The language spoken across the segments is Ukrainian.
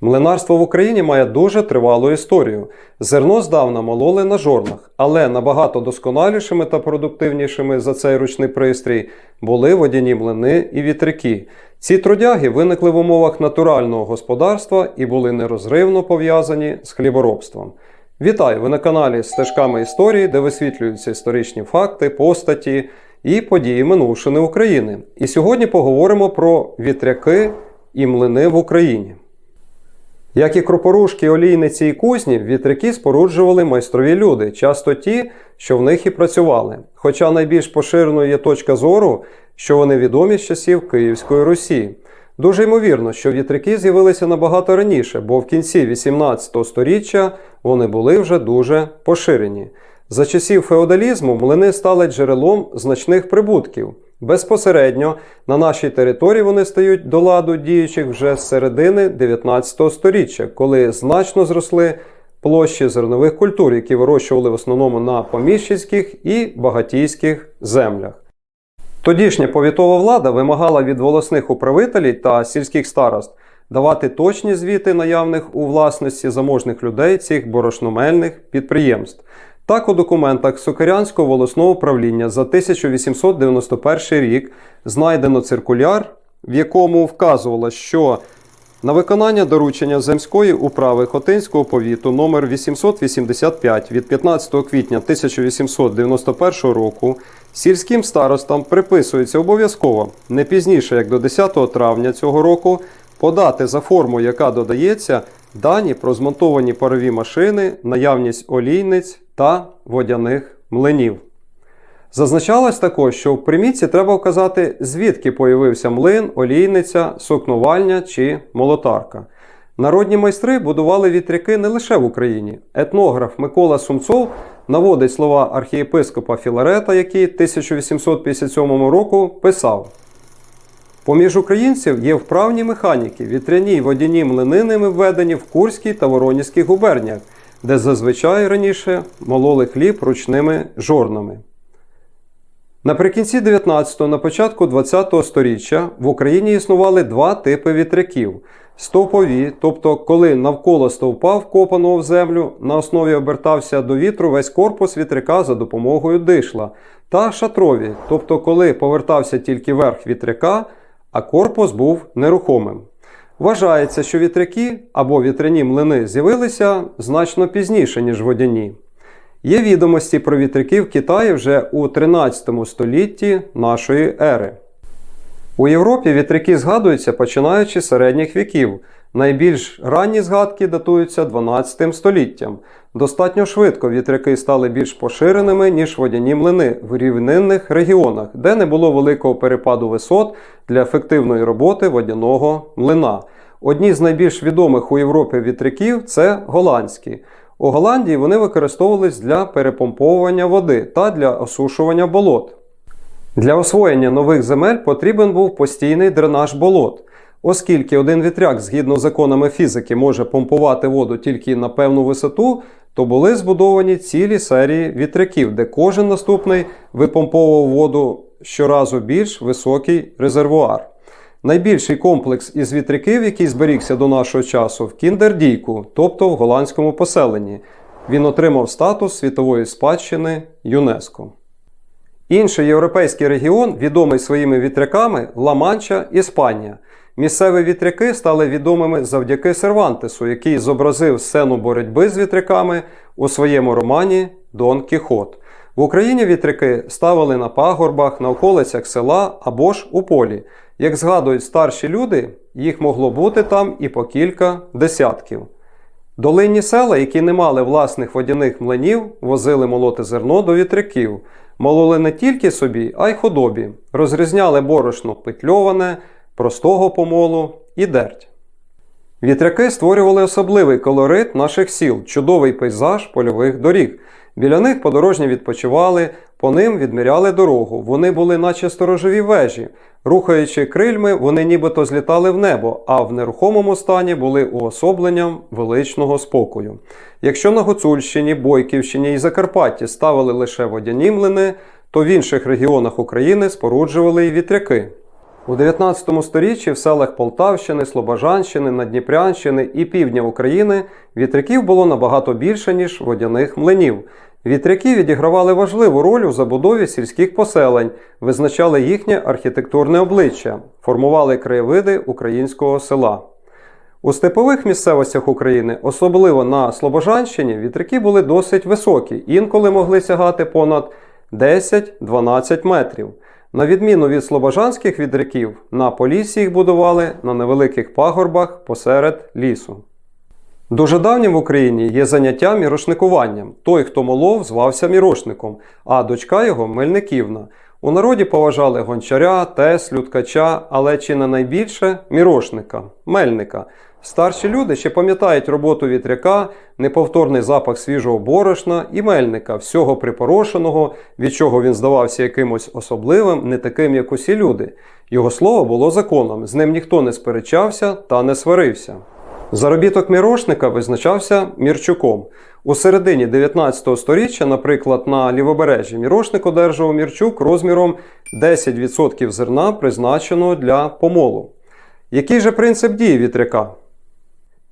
Млинарство в Україні має дуже тривалу історію. Зерно здавна мололи на жорнах, але набагато досконалішими та продуктивнішими за цей ручний пристрій були водяні млини і вітряки. Ці трудяги виникли в умовах натурального господарства і були нерозривно пов'язані з хліборобством. Вітаю! Ви на каналі Стежками історії, де висвітлюються історичні факти, постаті і події минувшини України. І сьогодні поговоримо про вітряки і млини в Україні. Як і кропорушки, олійниці і кузні, вітряки споруджували майстрові люди, часто ті, що в них і працювали. Хоча найбільш поширеною є точка зору, що вони відомі з часів Київської Русі. Дуже ймовірно, що вітряки з'явилися набагато раніше, бо в кінці 18 століття вони були вже дуже поширені. За часів феодалізму млини стали джерелом значних прибутків. Безпосередньо на нашій території вони стають до ладу діючих вже з середини 19 століття, коли значно зросли площі зернових культур, які вирощували в основному на поміщицьких і багатійських землях. Тодішня повітова влада вимагала від волосних управителів та сільських старост давати точні звіти наявних у власності заможних людей цих борошномельних підприємств. Так, у документах Сокирянського волосного управління за 1891 рік знайдено циркуляр, в якому вказувало, що на виконання доручення земської управи Хотинського повіту номер 885 від 15 квітня 1891 року сільським старостам приписується обов'язково не пізніше як до 10 травня цього року подати за форму, яка додається, дані про змонтовані парові машини, наявність олійниць та водяних млинів. Зазначалось також, що в примітці треба вказати, звідки появився млин, олійниця, сокнувальня чи молотарка. Народні майстри будували вітряки не лише в Україні. Етнограф Микола Сумцов наводить слова архієпископа Філарета, який 1857 року писав: Поміж українців є вправні механіки, вітряні й водяні млини ними введені в Курській та Воронізькій губерніях, де зазвичай раніше мололи хліб ручними жорнами. Наприкінці 19-го, на початку 20-го століття в Україні існували два типи вітряків: стовпові, тобто коли навколо стовпа, вкопаного в землю, на основі обертався до вітру весь корпус вітряка за допомогою дишла, та шатрові, тобто коли повертався тільки верх вітряка, а корпус був нерухомим. Вважається, що вітряки або вітряні млини з'явилися значно пізніше, ніж водяні. Є відомості про вітряки в Китаї вже у 13 столітті нашої ери. У Європі вітряки згадуються починаючи з середніх віків. Найбільш ранні згадки датуються 12 століттям. Достатньо швидко вітряки стали більш поширеними, ніж водяні млини в рівнинних регіонах, де не було великого перепаду висот для ефективної роботи водяного млина. Одні з найбільш відомих у Європі вітряків це голландські. У Голландії вони використовувались для перепомповування води та для осушування болот. Для освоєння нових земель потрібен був постійний дренаж болот. Оскільки один вітряк, згідно з законами фізики, може помпувати воду тільки на певну висоту, то були збудовані цілі серії вітряків, де кожен наступний випомповував воду щоразу більш високий резервуар. Найбільший комплекс із вітряків, який зберігся до нашого часу, в Кіндердійку, тобто в голландському поселенні. Він отримав статус світової спадщини ЮНЕСКО. Інший європейський регіон, відомий своїми вітряками Ла-Манча, Іспанія. Місцеві вітряки стали відомими завдяки Сервантесу, який зобразив сцену боротьби з вітряками у своєму романі Дон Кіхот. В Україні вітряки ставили на пагорбах, на околицях села або ж у полі. Як згадують старші люди, їх могло бути там і по кілька десятків. Долинні села, які не мали власних водяних млинів, возили молоти зерно до вітряків, мололи не тільки собі, а й худобі, розрізняли борошно петльоване, простого помолу і дерть. Вітряки створювали особливий колорит наших сіл, чудовий пейзаж польових доріг. Біля них подорожні відпочивали, по ним відміряли дорогу. Вони були, наче сторожові вежі. Рухаючи крильми, вони нібито злітали в небо, а в нерухомому стані були уособленням величного спокою. Якщо на Гуцульщині, Бойківщині і Закарпатті ставили лише водяні млини, то в інших регіонах України споруджували й вітряки. У 19 сторіччі в селах Полтавщини, Слобожанщини, Надніпрянщини і півдня України вітряків було набагато більше, ніж водяних млинів. Вітряки відігравали важливу роль у забудові сільських поселень, визначали їхнє архітектурне обличчя, формували краєвиди українського села. У степових місцевостях України, особливо на Слобожанщині, вітряки були досить високі, інколи могли сягати понад 10-12 метрів. На відміну від слобожанських вітряків, на Поліссі їх будували на невеликих пагорбах посеред лісу. Дуже давнім в Україні є заняття мірошникуванням. Той, хто молов, звався мірошником, а дочка його Мельниківна. У народі поважали гончаря, теслю, ткача, але чи не найбільше мірошника, мельника. Старші люди ще пам'ятають роботу вітряка, неповторний запах свіжого борошна і мельника, всього припорошеного, від чого він здавався якимось особливим, не таким, як усі люди. Його слово було законом, з ним ніхто не сперечався та не сварився. Заробіток мірошника визначався мірчуком. У середині 19 століття, наприклад, на лівобережжі мірошник одержував мірчук розміром 10% зерна, призначеного для помолу. Який же принцип дії вітряка?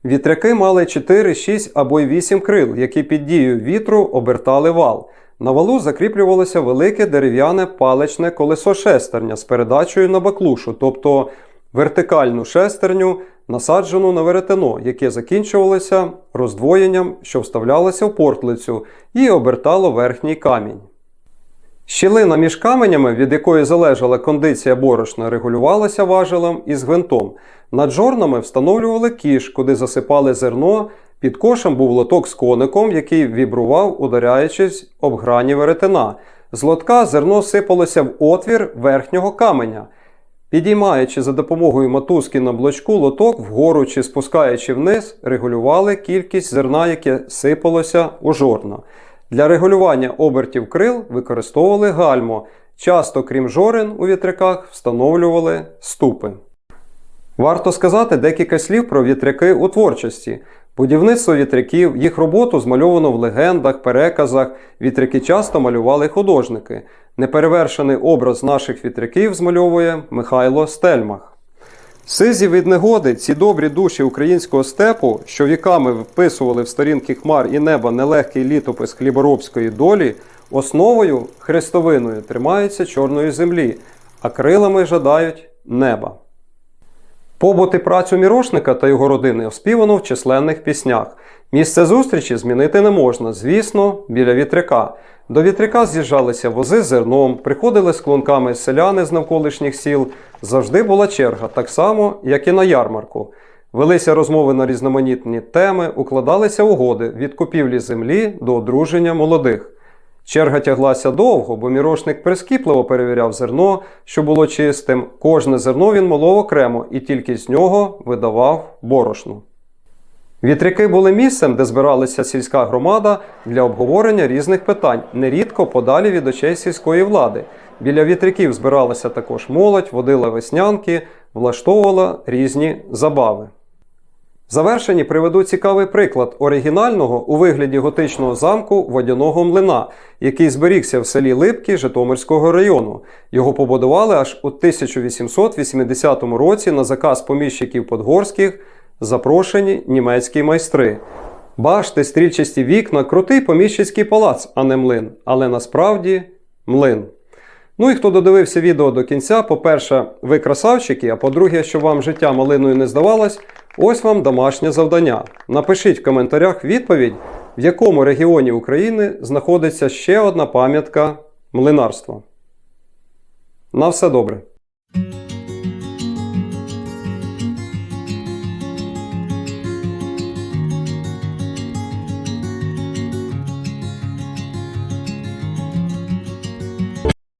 Вітряки мали 4, 6 або й 8 крил, які під дією вітру обертали вал. На валу закріплювалося велике дерев'яне паличне колесо шестерня з передачею на баклушу, тобто вертикальну шестерню, насаджену на веретено, яке закінчувалося роздвоєнням, що вставлялося в портлицю, і обертало верхній камінь. Щілина між каменями, від якої залежала кондиція борошна, регулювалася важелем із гвинтом. Над жорнами встановлювали кіш, куди засипали зерно. Під кошем був лоток з коником, який вібрував, ударяючись об грані веретена. З лотка зерно сипалося в отвір верхнього каменя. Підіймаючи за допомогою мотузки на блочку лоток вгору чи спускаючи вниз, регулювали кількість зерна, яке сипалося у жорна. Для регулювання обертів крил використовували гальмо. Часто, крім жорен, у вітряках встановлювали ступи. Варто сказати декілька слів про вітряки у творчості. Будівництво вітряків, їх роботу змальовано в легендах, переказах. Вітряки часто малювали художники. Неперевершений образ наших вітряків змальовує Михайло Стельмах. Сизі від негоди ці добрі душі українського степу, що віками вписували в сторінки хмар і неба нелегкий літопис хліборобської долі, основою хрестовиною тримаються чорної землі, а крилами жадають неба. Побут і працю мірошника та його родини оспівано в численних піснях. Місце зустрічі змінити не можна, звісно, біля вітряка. До вітряка з'їжджалися вози з зерном, приходили з клунками селяни з навколишніх сіл. Завжди була черга, так само, як і на ярмарку. Велися розмови на різноманітні теми, укладалися угоди від купівлі землі до одруження молодих. Черга тяглася довго, бо мірошник прискіпливо перевіряв зерно, що було чистим. Кожне зерно він молов окремо і тільки з нього видавав борошну. Вітряки були місцем, де збиралася сільська громада для обговорення різних питань, нерідко подалі від очей сільської влади. Біля вітряків збиралася також молодь, водила веснянки, влаштовувала різні забави. В завершенні приведу цікавий приклад оригінального у вигляді готичного замку водяного млина, який зберігся в селі Липки Житомирського району. Його побудували аж у 1880 році на заказ поміщиків подгорських запрошені німецькі майстри. Башти, стрільчасті вікна, крутий поміщицький палац, а не млин, але насправді млин. Ну і хто додивився відео до кінця, по-перше, ви красавчики, а по-друге, щоб вам життя малиною не здавалось, ось вам домашнє завдання. Напишіть в коментарях відповідь, в якому регіоні України знаходиться ще одна пам'ятка млинарства. На все добре!